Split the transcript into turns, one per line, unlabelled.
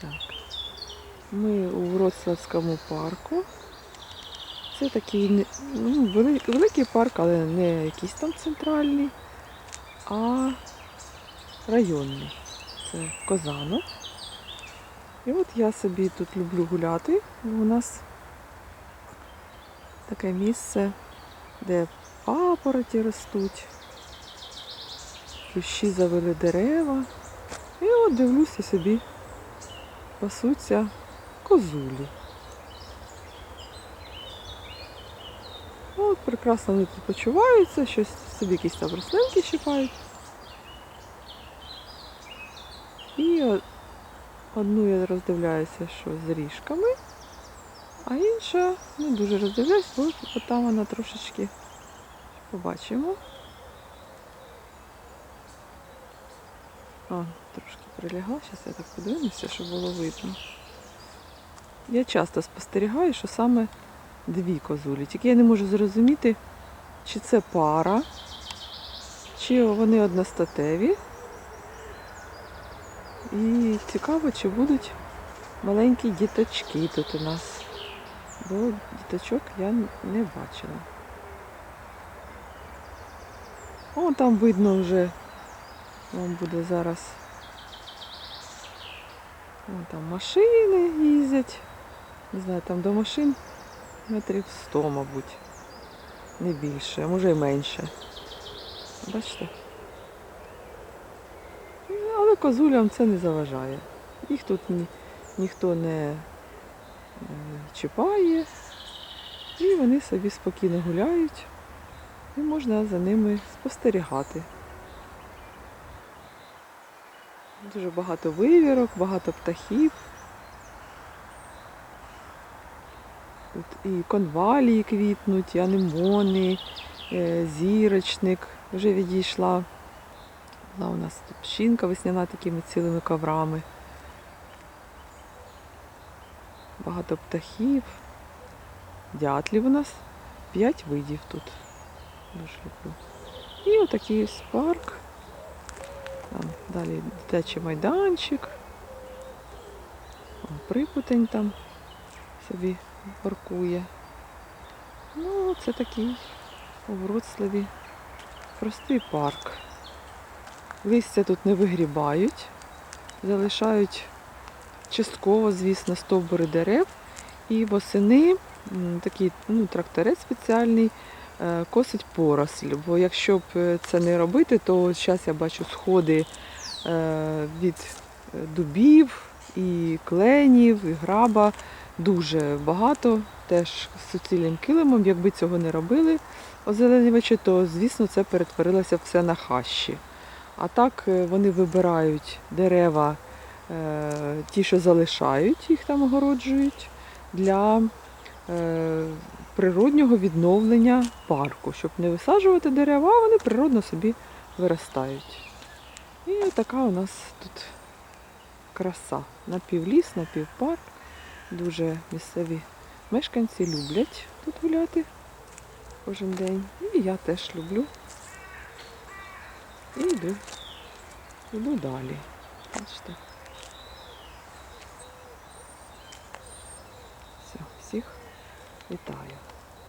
Так. Ми у Вроцлавському парку. Це такий ну, великий парк, але не якийсь там центральний, а районний. Це Козанов. І от я собі тут люблю гуляти. У нас таке місце, де папороті ростуть, кущі завели дерева. І от дивлюся собі, пасуться козулі. Ну, От прекрасно вони тут почуваються, щось собі якісь там рослинки щипають. І одну я роздивляюся, що з ріжками, а інша не дуже роздивляюсь, бо там вона трошечки побачимо. А, трошки прилягла, зараз я так подивлюся, щоб було видно. Я часто спостерігаю, що саме дві козулі. Тільки я не можу зрозуміти, чи це пара, чи вони одностатеві. І цікаво, чи будуть маленькі діточки тут у нас. Бо діточок я не бачила. О, там видно вже, вам буде зараз. Вон там машини їздять. Не знаю, там до машин метрів 100, мабуть. Не більше, а може і менше. Бачите? Але козулям це не заважає. Їх тут ні, ніхто не е, чіпає. І вони собі спокійно гуляють. І можна за ними спостерігати. Дуже багато вивірок, багато птахів. Тут і конвалії квітнуть, і анемони, е, зірочник вже відійшла. Була у нас тут пщінка весняна такими цілими коврами. Багато птахів. Дятлів у нас п'ять видів тут. Дуже люблю. І отакий ось парк. Там далі дитячий майданчик. Припутень там собі паркує. Ну, це такий у Вроцлаві простий парк. Листя тут не вигрібають, залишають частково, звісно, стовбури дерев. І восени такий ну, тракторець спеціальний косить поросль. Бо якщо б е, це не робити, то зараз я бачу сходи е, від е, дубів і кленів, і граба дуже багато, теж з суцільним килимом. Якби цього не робили озеленювачі, то звісно це перетворилося все на хащі. А так е, вони вибирають дерева, е, ті, що залишають, їх там огороджують, для е, природнього відновлення парку, щоб не висаджувати дерева, а вони природно собі виростають. І така у нас тут краса. Напівліс, напівпарк. Дуже місцеві мешканці люблять тут гуляти кожен день. І я теж люблю. І йду, йду далі. Бачите. Все, всіх вітаю.